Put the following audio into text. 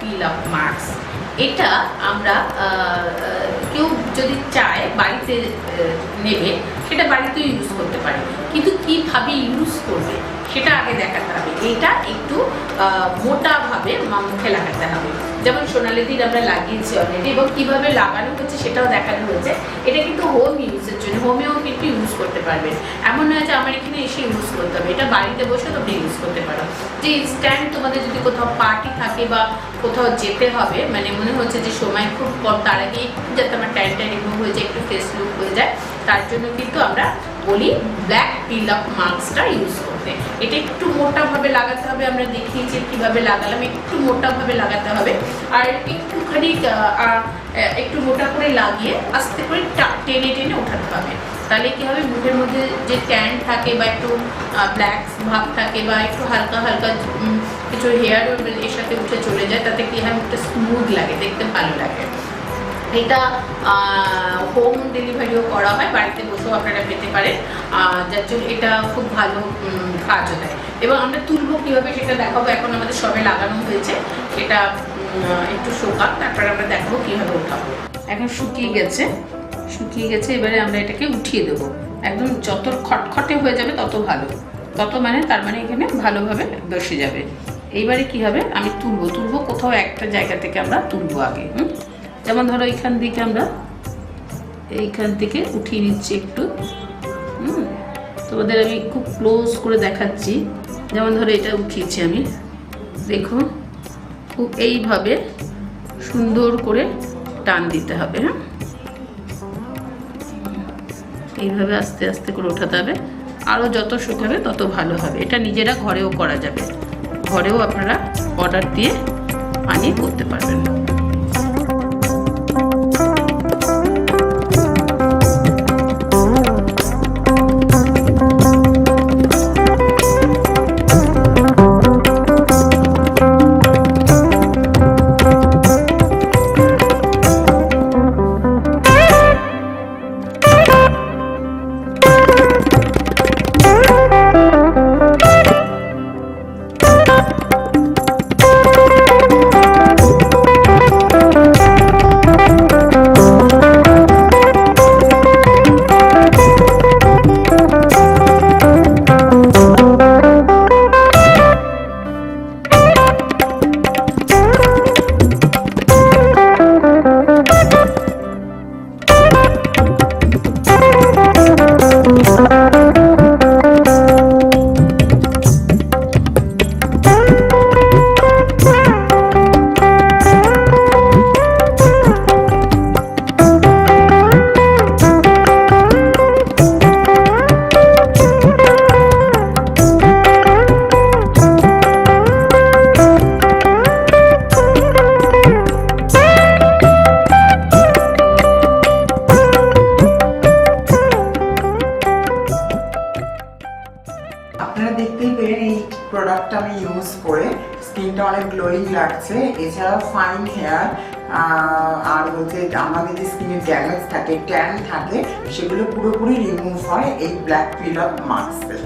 Pin of marks এটা আমরা কেউ যদি চায় বাড়িতে নেবে, সেটা বাড়িতেও ইউজ করতে পারে। কিন্তু কীভাবে ইউজ করবে, সেটা আগে দেখাতে হবে। এটা একটু মোটাভাবে মুখে লাগাতে হবে। যেমন সোনালিদির আমরা লাগিয়েছি অলরেডি এবং কীভাবে লাগানো হচ্ছে সেটাও দেখানো হয়েছে। এটা কিন্তু হোম ইউজের জন্য হোমেও ইউজ করতে পারবেন। এমন নয় যে আমার এখানে এসে ইউজ করতে হবে। এটা বাড়িতে বসে তোমরা ইউজ করতে পারো। যে ইনস্ট্যান্ট তোমাদের যদি কোথাও পার্টি থাকে বা কোথাও যেতে হবে মানে মনে হচ্ছে যে সময় খুব কম, তার আগে একটু যাতে আমার টাইমটা রিমুভ হয়ে যায়, একটু ফেস লুক হয়ে যায়, তার জন্য কিন্তু আমরা বলি ব্ল্যাক পিল অফ মাস্কটা ইউজ করতে। এটা একটু মোটাভাবে লাগাতে হবে, আমরা দেখিয়েছি কীভাবে লাগালাম, একটু মোটাভাবে লাগাতে হবে। আর একটুখানি একটু মোটা করে লাগিয়ে আস্তে করে টেনে টেনে ওঠাতে হবে। তাহলে কি হবে? মুখের মধ্যে যে ট্যান থাকে বা একটু ব্ল্যাক ভাব থাকে বা একটু হালকা হালকা কিছু হেয়ার এর সাথে উঠে চলে যায়, তাতে কি হয়? মুখটা স্মুথ লাগে, দেখতে ভালো লাগে। এটা হোম ডেলিভারিও করা হয়, বাড়িতে বসেও আপনারা পেতে পারেন। যার জন্য এটা খুব ভালো কাজও দেয়। এবং আমরা তুলবো কীভাবে সেটা দেখাবো, এখন আমাদের সবে লাগানো হয়েছে। এটা একটু শোকাক, তারপরে আমরা দেখাবো কীভাবে ওঠাবো। এখন শুকিয়ে গেছে। শুকিয়ে গেছে, এবারে আমরা এটাকে উঠিয়ে দেবো। একদম যত খটখটে হয়ে যাবে তত ভালো। তত মানে তার মানে এখানে ভালোভাবে বসে যাবে। এইবারে কি হবে? আমি তুলবো তুলবো কোথাও একটা জায়গা থেকে আমরা তুলবো আগে, হুম? যেমন ধরো এইখান থেকে আমরা এইখান থেকে উঠিয়ে নিচ্ছি একটু, হুম? তোমাদের আমি খুব ক্লোজ করে দেখাচ্ছি। যেমন ধরো এটা উঠিয়েছি আমি। দেখো, খুব এইভাবে সুন্দর করে টান দিতে হবে হ্যাঁ? এইভাবে আস্তে আস্তে করে ওঠাতে হবে আরও যত শুকাবে তত ভালো হবে। এটা নিজেরা ঘরেও করা যাবে। ঘরেও আপনারা অর্ডার দিয়ে আনিয়ে করতে পারবেন। প্রোডাক্টটা আমি ইউজ করে স্কিনটা অনেক গ্লোয়িং লাগছে। এছাড়াও ফাইন হেয়ার আর হচ্ছে আমাদের যে স্কিনের ড্যামেজ থাকে ট্যান থাকে, সেগুলো পুরোপুরি রিমুভ হয় এই ব্ল্যাক পিল অফ মাস্কে